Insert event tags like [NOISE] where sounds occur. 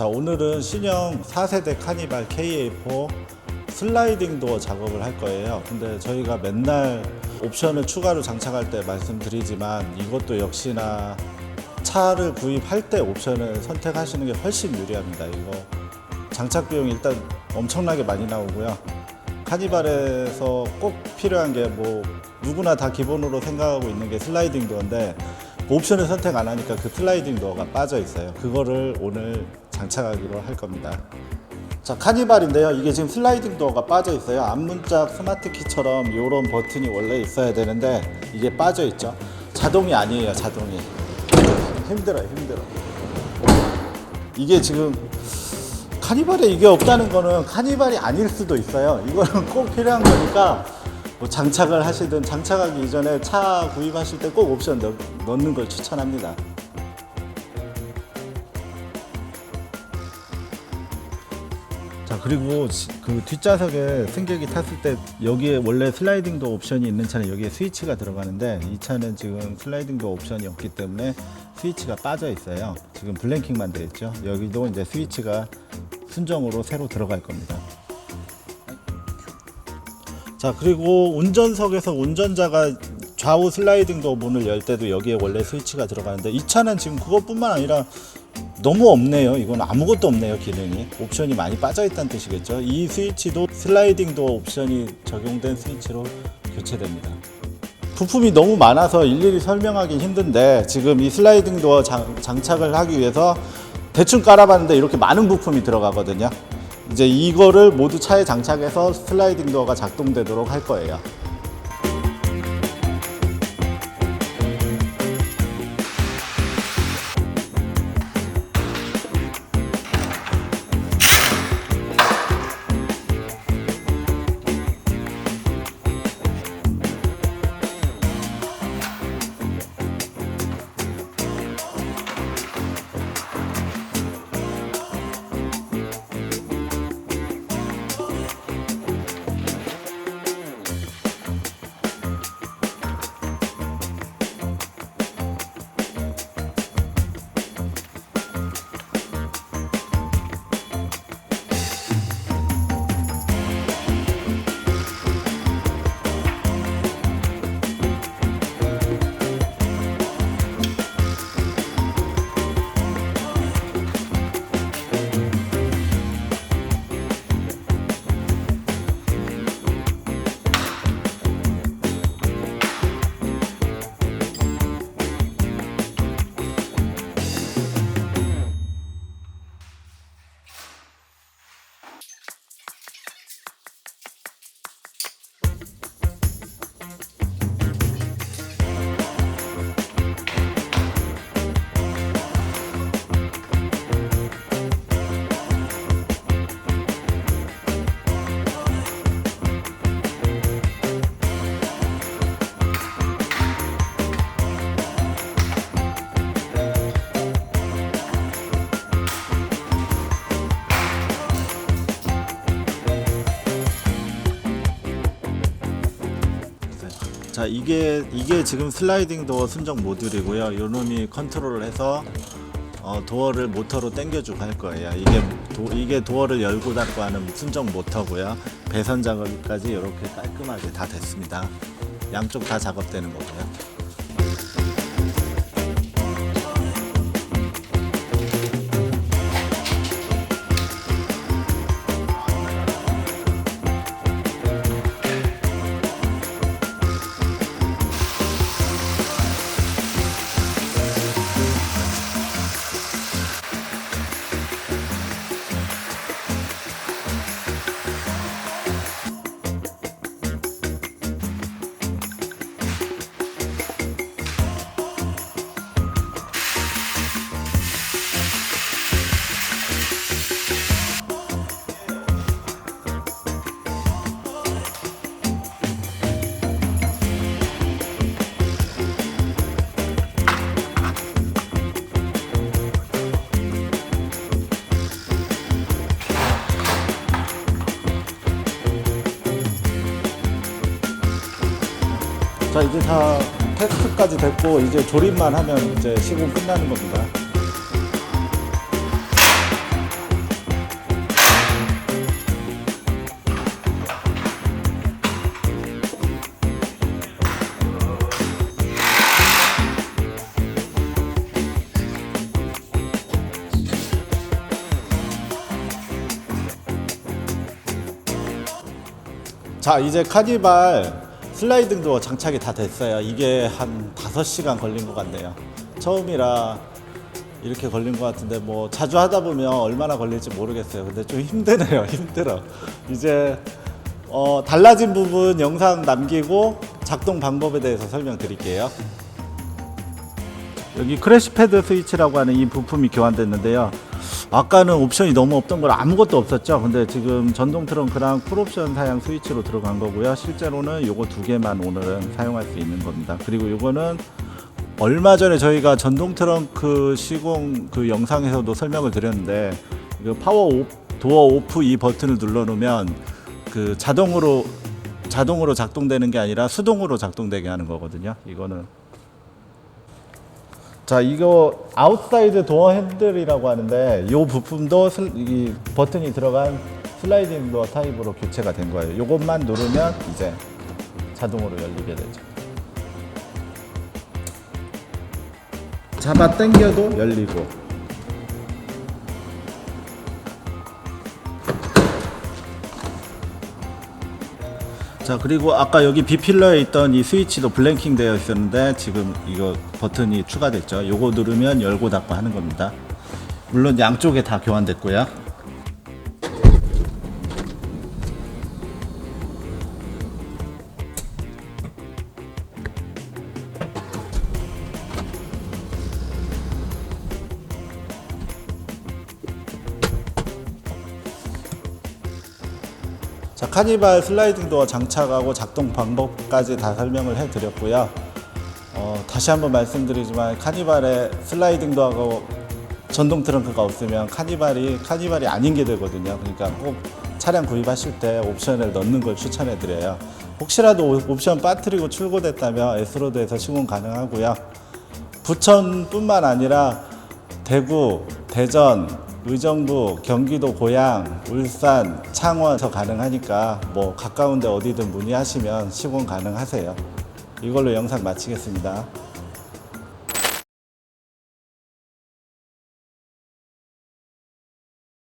자 오늘은 신형 4세대 카니발 KA4 슬라이딩 도어 작업을 할 거예요. 근데 저희가 맨날 옵션을 추가로 장착할 때 말씀드리지만 이것도 역시나 차를 구입할 때 옵션을 선택하시는 게 훨씬 유리합니다. 이거 장착 비용 일단 엄청나게 많이 나오고요. 카니발에서 꼭 필요한 게 뭐 누구나 다 기본으로 생각하고 있는 게 슬라이딩 도어인데 옵션을 선택 안 하니까 그 슬라이딩 도어가 빠져 있어요. 그거를 오늘 장착하기로 할 겁니다. 자 카니발인데요. 이게 지금 슬라이딩 도어가 빠져 있어요. 앞문짝 스마트 키처럼 이런 버튼이 원래 있어야 되는데 이게 빠져 있죠. 자동이 아니에요. 자동이 힘들어요. 힘들어. 이게 지금 카니발에 이게 없다는 거는 카니발이 아닐 수도 있어요. 이거는 꼭 필요한 거니까 뭐 장착을 하시든 장착하기 이전에 차 구입하실 때 꼭 옵션 넣, 넣는 걸 추천합니다. 그리고 지- 그 뒷좌석에 승객이 탔을 때 여기에 원래 슬라이딩 도 옵션이 있는 차는 여기에 스위치가 들어가는데 이 차는 지금 슬라이딩 도 옵션이 없기 때문에 스위치가 빠져 있어요. 지금 블랭킹만 되어 있죠. 여기도 이제 스위치가 순정으로 새로 들어갈 겁니다. 자 그리고 운전석에서 운전자가 좌우 슬라이딩 도 문을 열 때도 여기에 원래 스위치가 들어가는데 이 차는 지금 그것뿐만 아니라 너무 없네요. 이건 아무것도 없네요. 기능이 옵션이 많이 빠져 있다는 뜻이겠죠. 이 스위치도 슬라이딩 도어 옵션이 적용된 스위치로 교체됩니다. 부품이 너무 많아서 일일이 설명하기 힘든데 지금 이 슬라이딩 도어 장, 장착을 하기 위해서 대충 깔아봤는데 이렇게 많은 부품이 들어가거든요. 이제 이거를 모두 차에 장착해서 슬라이딩 도어가 작동되도록 할 거예요. 자 이게 이게 지금 슬라이딩 도어 순정 모듈이고요. 요 놈이 컨트롤을 해서 어, 도어를 모터로 당겨주고 할 거예요. 이게 도, 이게 도어를 열고 닫고 하는 순정 모터고요. 배선 작업까지 이렇게 깔끔하게 다 됐습니다. 양쪽 다 작업되는 거고요. 자 이제 다 테스트까지 됐고 이제 조립만 하면 이제 시공 끝나는 겁니다. 자 이제 카니발 슬라이딩 도어 장착이 다 됐어요. 이게 한 5시간 걸린 것 같네요. 처음이라 이렇게 걸린 것 같은데 뭐 자주 하다 보면 얼마나 걸릴지 모르겠어요. 근데 좀 힘드네요. [LAUGHS] 힘들어. 이제 어, 달라진 부분 영상 남기고 작동 방법에 대해서 설명드릴게요. 여기 크래시 패드 스위치라고 하는 이 부품이 교환됐는데요. 아까는 옵션이 너무 없던 걸 아무것도 없었죠. 근데 지금 전동 트렁크랑 풀옵션 사양 스위치로 들어간 거고요. 실제로는 요거 두 개만 오늘은 사용할 수 있는 겁니다. 그리고 요거는 얼마 전에 저희가 전동 트렁크 시공 그 영상에서도 설명을 드렸는데 이거 파워 오, 도어 오프 이 버튼을 눌러 놓으면 그 자동으로 자동으로 작동되는 게 아니라 수동으로 작동되게 하는 거거든요. 이거는 자 이거 아웃사이드 도어 핸들이라고 하는데 이 부품도 슬, 이 버튼이 들어간 슬라이딩 도어 타입으로 교체가 된 거예요. 이것만 누르면 이제 자동으로 열리게 되죠. 잡아 당겨도 열리고 자 그리고 아까 여기 B필러에 있던 이 스위치도 블랭킹 되어 있었는데 지금 이거 버튼이 추가됐죠. 요거 누르면 열고 닫고 하는 겁니다. 물론 양쪽에 다 교환됐고요 자 카니발 슬라이딩 도어 장착하고 작동 방법까지 다 설명을 해드렸고요. 어, 다시 한번 말씀드리지만 카니발에 슬라이딩 도어하고 전동 트렁크가 없으면 카니발이 카니발이 아닌 게 되거든요. 그러니까 꼭 차량 구입하실 때 옵션을 넣는 걸 추천해 드려요. 혹시라도 오- 옵션 빠뜨리고 출고됐다면 S로드에서 시공 가능하고요. 부천뿐만 아니라 대구, 대전, 의정부, 경기도 고양, 울산, 창원에서 가능하니까 뭐 가까운데 어디든 문의하시면 시공 가능하세요. 이걸로 영상 마치겠습니다.